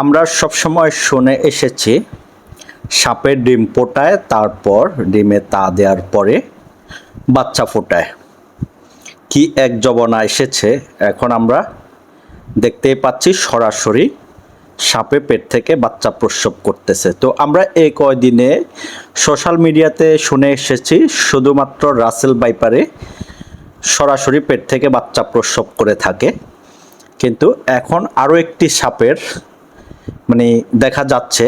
আমরা সবসময় শুনে এসেছি, সাপের ডিম ফোটায়, তারপর ডিমে তা দেওয়ার পরে বাচ্চা ফোটায়। কি এক জবনা এসেছে, এখন আমরা দেখতেই পাচ্ছি সরাসরি সাপে পেট থেকে বাচ্চা প্রসব করতেছে। তো আমরা এই কয়দিনে সোশ্যাল মিডিয়াতে শুনে এসেছি, শুধুমাত্র রাসেল বাইপারে সরাসরি পেট থেকে বাচ্চা প্রসব করে থাকে। কিন্তু এখন আরও একটি সাপের মানে দেখা যাচ্ছে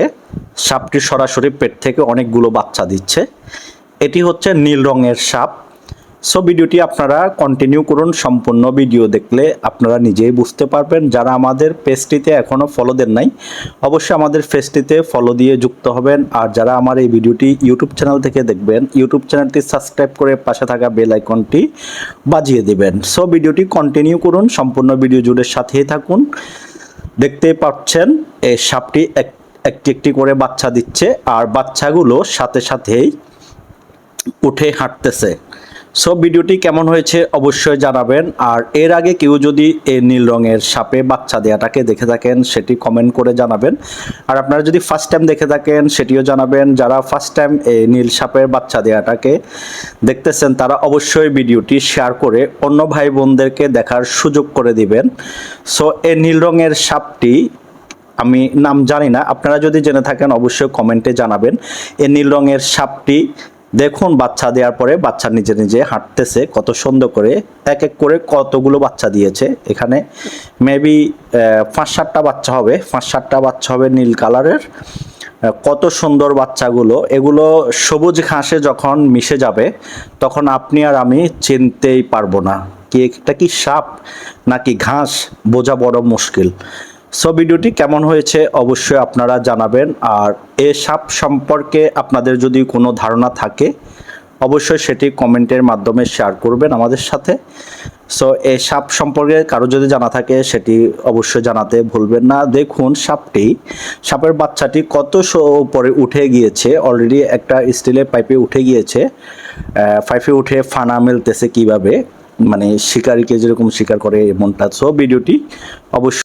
সাপটি সরাসরি পেট থেকে অনেকগুলো বাচ্চা দিচ্ছে। এটি হচ্ছে নীল রঙের সাপ। সো ভিডিওটি আপনারা কন্টিনিউ করুন, সম্পূর্ণ ভিডিও দেখলে আপনারা নিজেই বুঝতে পারবেন। যারা আমাদের পেজটিতে এখনও ফলো দেন নাই, অবশ্যই আমাদের পেজটিতে ফলো দিয়ে যুক্ত হবেন। আর যারা আমার এই ভিডিওটি ইউটিউব চ্যানেল থেকে দেখবেন ইউটিউব চ্যানেলটি সাবস্ক্রাইব করে পাশে থাকা বেল আইকনটি বাজিয়ে দিবেন। সো ভিডিওটি কন্টিনিউ করুন, সম্পূর্ণ ভিডিও জুড়ে সাথেই থাকুন। দেখতেই পাচ্ছেন, এই সাপটি এক- একটি একটি করে বাচ্চা দিচ্ছে, আর বাচ্চাগুলো সাথে সাথেই উঠে হাঁটতেছে। সো ভিডিওটি কেমন হয়েছে অবশ্যই জানাবেন। আর এর আগে কেউ যদি এই নীল রঙের সাপে বাচ্চা দেওয়াটাকে দেখে থাকেন, সেটি কমেন্ট করে জানাবেন। আর আপনারা যদি ফার্স্ট টাইম দেখে থাকেন, সেটিও জানাবেন। যারা ফার্স্ট টাইম এই নীল সাপের বাচ্চা দেওয়াটাকে দেখতেছেন, তারা অবশ্যই ভিডিওটি শেয়ার করে অন্য ভাই বোনদেরকে দেখার সুযোগ করে দিবেন। সো এই নীল রঙের সাপটি, আমি নাম জানি না। আপনারা যদি জেনে থাকেন, অবশ্যই কমেন্টে জানাবেন। এই নীল রঙের সাপটি দেখুন বাচ্চা দেওয়ার পরে বাচ্চা নিজে নিজে হাঁটতেছে, কত সুন্দর করে এক এক করে কতগুলো বাচ্চা দিয়েছে। এখানে মেবি পাঁচ সাতটা বাচ্চা হবে পাঁচ সাতটা বাচ্চা হবে নীল কালারের। কত সুন্দর বাচ্চাগুলো। এগুলো সবুজ ঘাসে যখন মিশে যাবে, তখন আপনি আর আমি চিনতেই পারব না। কি, এটা কি সাপ নাকি ঘাস? বোঝা বড় মুশকিল। সো ভিডিওটি কেমন হয়েছে অবশ্যই আপনারা জানাবেন। আর এ সাপ সম্পর্কে আপনাদের যদি কোনো ধারণা থাকে, অবশ্যই সেটি কমেন্টের মাধ্যমে শেয়ার করবেন আমাদের সাথে। সো এই সাপ সম্পর্কে কারও যদি জানা থাকে, সেটি অবশ্যই জানাতে ভুলবেন না। দেখুন সাপটি, সাপের বাচ্চাটি কত উপরে উঠে গিয়েছে। অলরেডি একটা স্টিলের পাইপে উঠে গিয়েছে। পাইপে উঠে ফানা মেলতেছে কীভাবে? মানে শিকারিকে যেরকম শিকার করে এমনটা। সো ভিডিওটি অবশ্যই